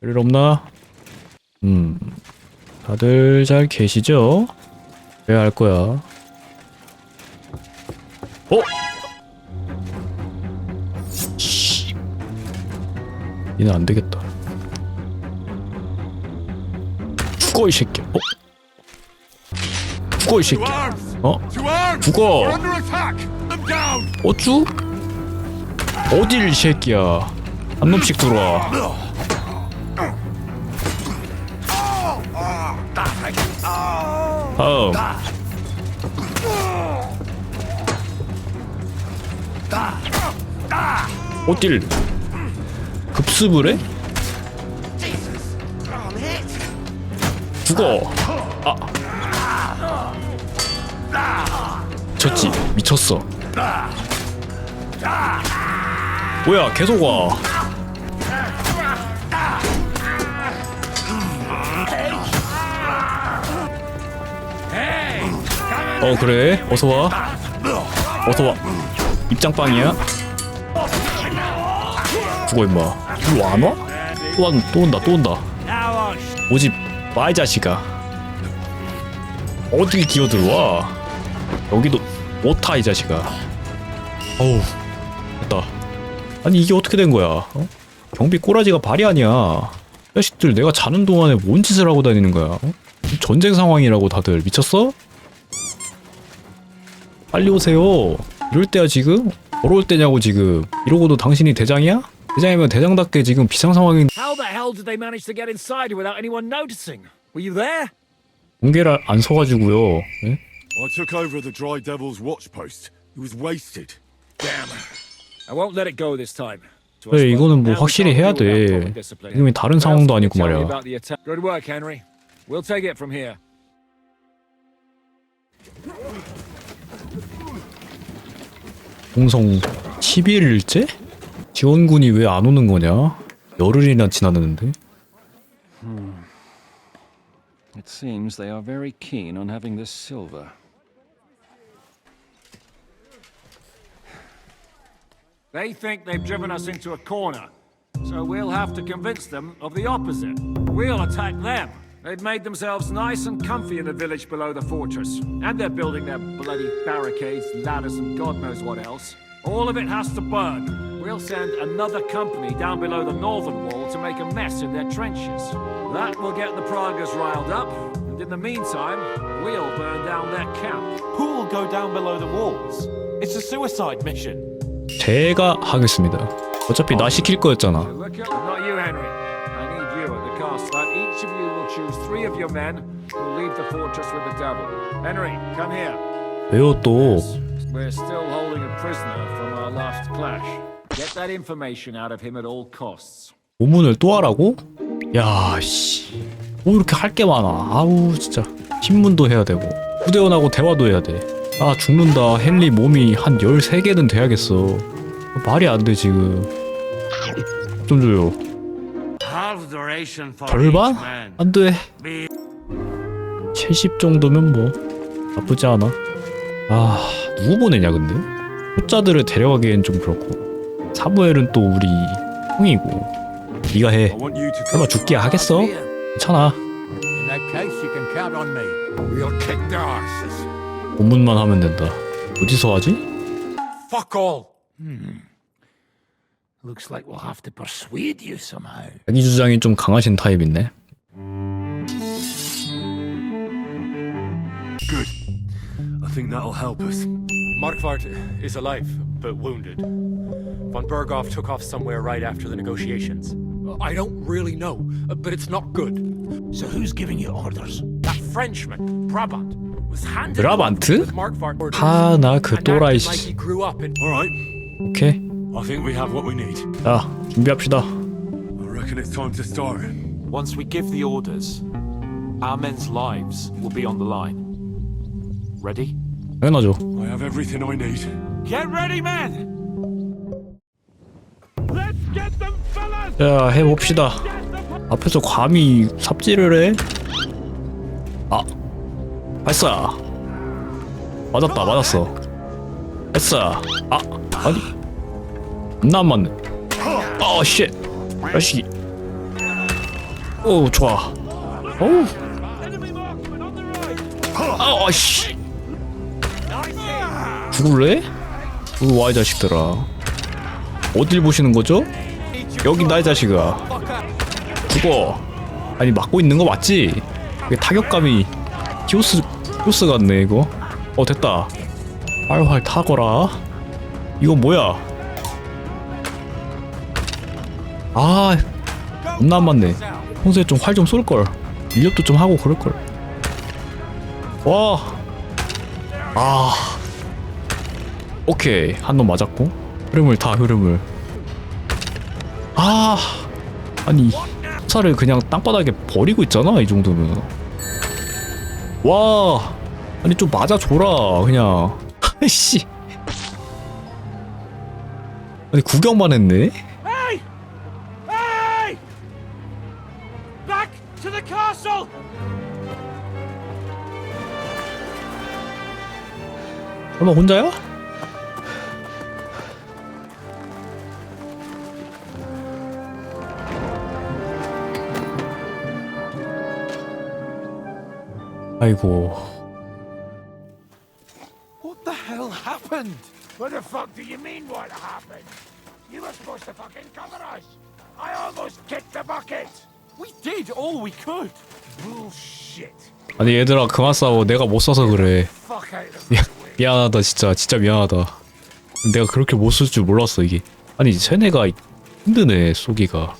별일 없나? 음, 다들 잘 계시죠? 왜할 거야? 어? 씨. 얘는 안 되겠다. 죽어 이 새끼. 어? 죽어 이 새끼. 어? 죽어. 어쭈? 어딜 이 새끼야. 한 놈씩 들어와. 다음. 어딜 급습을 해? 죽어. 아. 졌지. 미쳤어. 뭐야 계속 와. 어 그래 어서 와. 어서 와. 입장빵이야. 죽어 임마. 이거 안 와? 또, 와, 또 온다 또 온다. 오지 마이 자식아. 어디 기어 들어와? 여기도 못타 이 자식아. 어우 됐다. 아니 이게 어떻게 된 거야? 어? 경비 꼬라지가 발이 아니야. 자식들 내가 자는 동안에 뭔 짓을 하고 다니는 거야? 어? 전쟁 상황이라고 다들 미쳤어? 빨리 오세요. 이럴 때야 지금? 걸어올 때냐고 지금. 이러고도 당신이 대장이야? 대장이면 대장답게 지금 비상 상황인 How the hell did they manage to get inside without anyone noticing? Were you there? 공개를 안 서가지고요. 예? I took over the Dry Devil's watch post. It was wasted. Damn. I won't let it go this time. 그래 이거는 뭐 확실히 해야 돼. 지금이 다른 상황도 아니고 말이야. Good work, Henry. We'll take it from here. 공성 11일째? 지원군이 왜 안 오는 거냐? 열흘이나 지났는데. It seems they are very keen on having this silver. They think they've driven us into a corner, so we'll have to convince them of the opposite. We'll attack them. They've made themselves nice and comfy in the village below the fortress, and they're building their bloody barricades, ladders, and God knows what else. All of it has to burn. We'll send another company down below the northern wall to make a mess in their trenches. That will get the Pragas riled up, and in the meantime, we'll burn down their camp. Who will go down below the walls? It's a suicide mission. 제가 하겠습니다. 어차피 나 시킬 거였잖아. Need you at the castle. But each of you will choose three of your men who'll leave the fortress with the devil. Henry, come here. 왜요 또? We're still holding a prisoner from our last clash. Get that information out of him at all costs. 고문을 또 하라고? 야, 씨. 뭐 이렇게 할 게 많아. 아우, 진짜. 신문도 해야 되고. 후대원하고 대화도 해야 돼. 아, 죽는다. 헨리 몸이 한 13개는 돼야겠어. 말이 안 돼, 지금. 좀 줘요. 절반? 안 돼. Be 70 정도면 뭐. 나쁘지 않아. 아, 누구 보내냐, 근데? 호자들을 데려가기엔 좀 그렇고. 사무엘은 또 우리 형이고. 네가 해. 설마 죽게 하겠어? 괜찮아. 고문만 하면 된다. 어디서 하지? Fuck all. Hmm. Looks like we'll have to persuade you somehow. 자기 주장이 좀 강하신 타입이네. Good. I think that'll help us. Markvart is alive, but wounded. Von Berghoff took off somewhere right after the negotiations. I don't really know, but it's not good. So who's giving you orders? That Frenchman, Brabant, was handed 브라반트? with Markvart orders. 하, 나 그 and 또라이 acted like 씨. he grew up in All right. 오케이. I think we have what we need. 자, 준비합시다. I reckon it's time to start. Once we give the orders, our men's lives will be on the line. Ready? 당연하죠. I have everything I need. Get ready, men! 자, 해봅시다. 앞에서 감히 삽질을 해? 아, 발사. 맞았다, 맞았어. 발사. 아, 아니. 안 맞네. 아, 쉣. 자식이. 오 좋아 아 아씨 죽을래? 와이 자식들아 어딜 보시는 거죠? 여기 나이 자식아 죽어 아니 맞고 있는 거 맞지? 이게 타격감이 히오스 히오스 같네 이거 어 됐다 활활 타거라 이거 뭐야 아 겁나 안 맞네. 평소에 좀 활 좀 쏠걸. 인력도 좀 하고 그럴걸. 와아. 오케이. 한 놈 맞았고. 흐름을 타 흐름을. 아. 아니 차를 그냥 땅바닥에 버리고 있잖아 이 정도면. 와. 아니 좀 맞아줘라 그냥. 아이씨. 아니 구경만 했네 to the castle! 설마 혼자야? 아이고 What the hell happened? What the fuck do you mean what happened? You were supposed to fucking cover us! I almost kicked the bucket! We did all we could. Bullshit! 아니 얘들아 그만 싸워 내가 못 써서 그래 Fuck out of 미, my way! 미안하다 진짜 진짜 미안하다 내가 그렇게 못 쓸 줄 몰랐어 이게 아니 쟤네가 힘드네 쏘기가